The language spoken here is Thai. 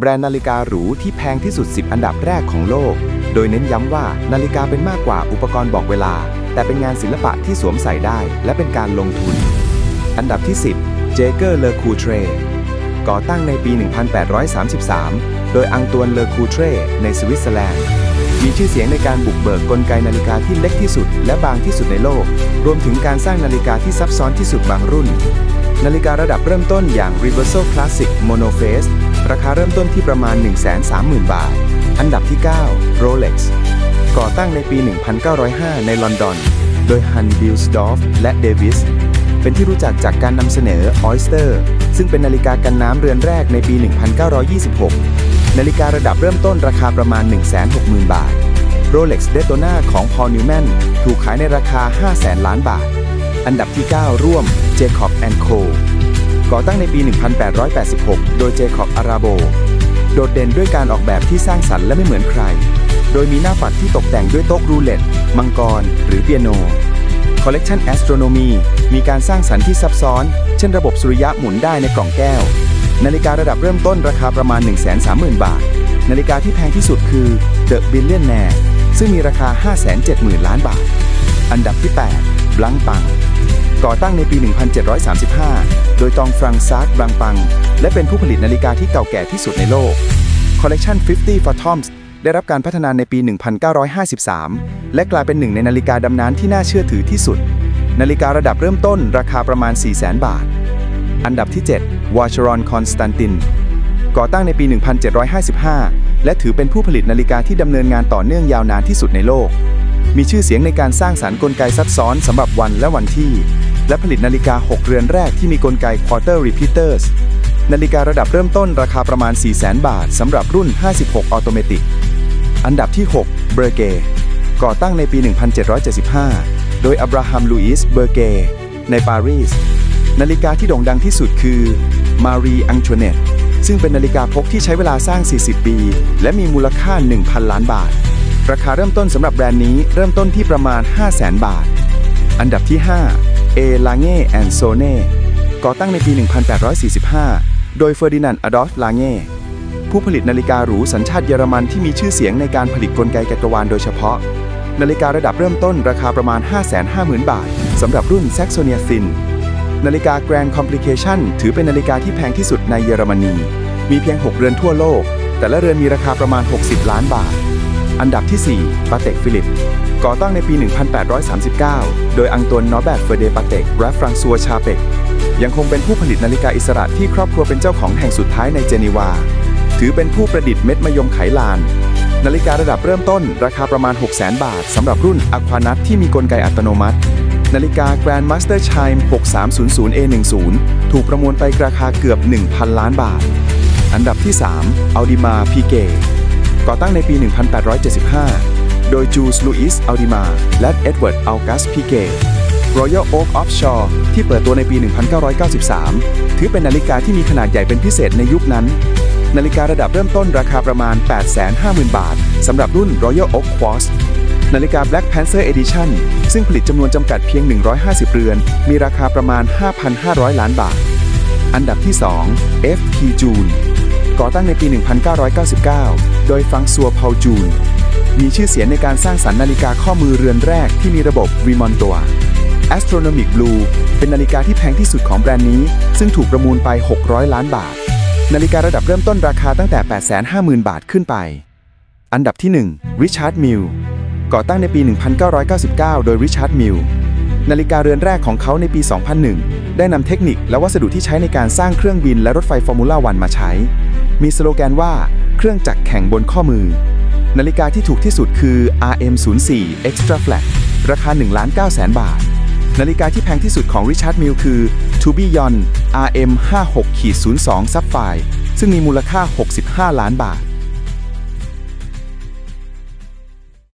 แบรนด์นาฬิกาหรูที่แพงที่สุด 10 อันดับแรกของโลก โดยเน้นย้ำว่านาฬิกาเป็นมากกว่าอุปกรณ์บอกเวลา แต่เป็นงานศิลปะที่สวมใส่ได้ และเป็นการลงทุน อันดับที่ 10 เจเกอร์เลอคูเทรก่อตั้งในปี 1833 โดยอังตวนเลอคูเทรในสวิตเซอร์แลนด์ มีชื่อเสียงในการบุกเบิกกลไกนาฬิกาที่เล็กที่สุด และบางที่สุดในโลก รวมถึงการสร้างนาฬิกาที่ซับซ้อนที่สุดบางรุ่น นาฬิการะดับเริ่มต้นอย่าง Reversal Classic Monophase ราคาเริ่มต้นที่ประมาณ 130,000 บาท อันดับที่ 9 Rolex ก่อตั้งในปี 1905 ในลอนดอน โดยฮันบิลสดอฟและเดวิส เป็นที่รู้จักจากการนำเสนอ Oyster ซึ่งเป็นนาฬิกากันน้ำเรือนแรกในปี 1926 นาฬิการะดับเริ่มต้นราคาประมาณ 160,000 บาท Rolex Daytona ของ Paul Newman ถูกขายในราคา 500,000 ล้านบาท อันดับที่ 9 ร่วม Jacob Co ก่อตั้งในปี 1886 โดย Jacob Arabo โดดเด่นด้วยการออกแบบที่สร้างสรรค์และไม่เหมือนใคร โดยมีหน้าปัดที่ตกแต่งด้วยโต๊ะรูเล็ต มังกร หรือเปียโน Collection Astronomy มีการสร้างสรรค์ที่ซับซ้อน เช่นระบบสุริยะหมุนได้ในกล่องแก้ว นาฬิการะดับเริ่มต้นราคาประมาณ 130,000 บาท นาฬิกาที่แพงที่สุดคือ The Billionaire ซึ่งมีราคา 570,000 ล้านบาท อันดับที่ 8 บลังปัง ก่อตั้งในปี 1735 โดยตองฟรังซาร์ดบลังปัง และเป็นผู้ผลิตนาฬิกาที่เก่าแก่ที่สุดในโลก Collection 50 Phantoms ได้รับการพัฒนาในปี 1953 และกลายเป็นหนึ่งในนาฬิกาดำน้ำที่น่าเชื่อถือที่สุด นาฬิการะดับเริ่มต้นราคาประมาณ 400,000 บาท อันดับที่7 w a c h e r o n Constantin ก่อตั้งในปี 1755 และถือเป็นผู้ผลิตนาฬิกาที่ดำเนินงานต่อเนื่องยาวนานที่สุดในโลกมีชื่อเสียงในการสร้างสารรค์กลไกซับซ้อนสำหรับวันและวันที่ และผลิตนาฬิกา 6 เรือนแรกที่มีกลไก Quarter Repeaters นาฬิการะดับเริ่มต้นราคาประมาณ 400,000 บาทสำหรับรุ่น 56 ออโตเมติก อันดับที่ 6 เบอร์เกก่อตั้งในปี 1775 โดยอับราฮัม ลูอิส เบอร์เก ในปารีส นาฬิกาที่โด่งดังที่สุดคือ มารี อังชเนตซึ่งเป็นนาฬิกาพกที่ใช้เวลาสร้าง 40 ปี และมีมูลค่า 1,000 ล้านบาท ราคาเริ่มต้นสำหรับแบรนด์นี้เริ่มต้นที่ประมาณ 500,000 บาท อันดับที่ 5 เอลาเง่แอนโซเน่ก่อตั้งในปี 1845 โดยเฟอร์ดินานด์อดอล์ฟลาเง่ผู้ผลิตนาฬิกาหรูสัญชาติเยอรมันที่มีชื่อเสียงในการผลิตกลไกจักรวาลโดยเฉพาะ นาฬิการะดับเริ่มต้นราคาประมาณ 550,000 บาทสำหรับรุ่น Saxonia Thin นนาฬิกา Grand Complication ถือเป็นนาฬิกาที่แพงที่สุดในเยอรมนี มีเพียง 6 เรือนทั่วโลก แต่ละเรือนมีราคาประมาณ 60 ล้านบาท อันดับที่ 4 ปาเต็กฟิลิป ก่อตั้งในปี 1839 โดยอังตวนนอแบตเฟอร์เดปาเต็กและฟรังซัวชาเปก ยังคงเป็นผู้ผลิตนาฬิกาอิสระที่ครอบครัวเป็นเจ้าของแห่งสุดท้ายในเจนีวา ถือเป็นผู้ประดิษฐ์เม็ดมะยมไขลาน นาฬิการะดับเริ่มต้นราคาประมาณ 600,000 บาทสำหรับรุ่นอควานัทที่มีกลไกอัตโนมัติ นาฬิกา Grandmaster Chime 6300A10 ถูกประมวลไปราคาเกือบ 1,000 ล้านบาท อันดับที่ 3 a u ก่อตั้งในปี 1875 โดยจูสลูอิสอัลดิมาและเอ็ดเวิร์ดอัลกัสพิเก Royal Oak Offshore ที่เปิดตัวในปี 1993 ถือเป็นนาฬิกาที่มีขนาดใหญ่เป็นพิเศษในยุคนั้น นาฬิการะดับเริ่มต้นราคาประมาณ 850,000 บาท สำหรับรุ่น Royal Oak Quartz นาฬิกา Black Panther Edition ซึ่งผลิตจำนวนจำกัดเพียง 150 เรือน มีราคาประมาณ 5,500 ล้านบาท อันดับที่ 2 FP June ก่อตั้งในปี 1999 โดยฟังซัวเพาจูน มีชื่อเสียงในการสร้างสรรค์นาฬิกาข้อมือเรือนแรกที่มีระบบ r e m o n t o Astronomic Blue เป็นนาฬิกาที่แพงที่สุดของแบรนด์นี้ ซึ่งถูกประมูลไป 600 ล้านบาท นาฬิการะดับเริ่มต้นราคาตั้งแต่ 850,000 บาทขึ้นไป อันดับที่1 Richard Mille ก่อตั้งในปี 1999 โดย Richard Mille นาฬิกาเรือนแรกของเขาในปี 2001 ได้นำเทคนิคและวัสดุที่ใช้ในการสร้างเครื่องบินและรถไฟฟอร์มูล่าวันมาใช้ มีสโลแกนว่าเครื่องจักรแข่งบนข้อมือ นาฬิกาที่ถูกที่สุดคือ RM04 Extra Flat ราคา1ล้าน9แสนบาท นาฬิกาที่แพงที่สุดของ Richard Mille คือ To b e y o n RM56-02 Sapphire ซึ่งมีมูลค่า 65 ล้านบาท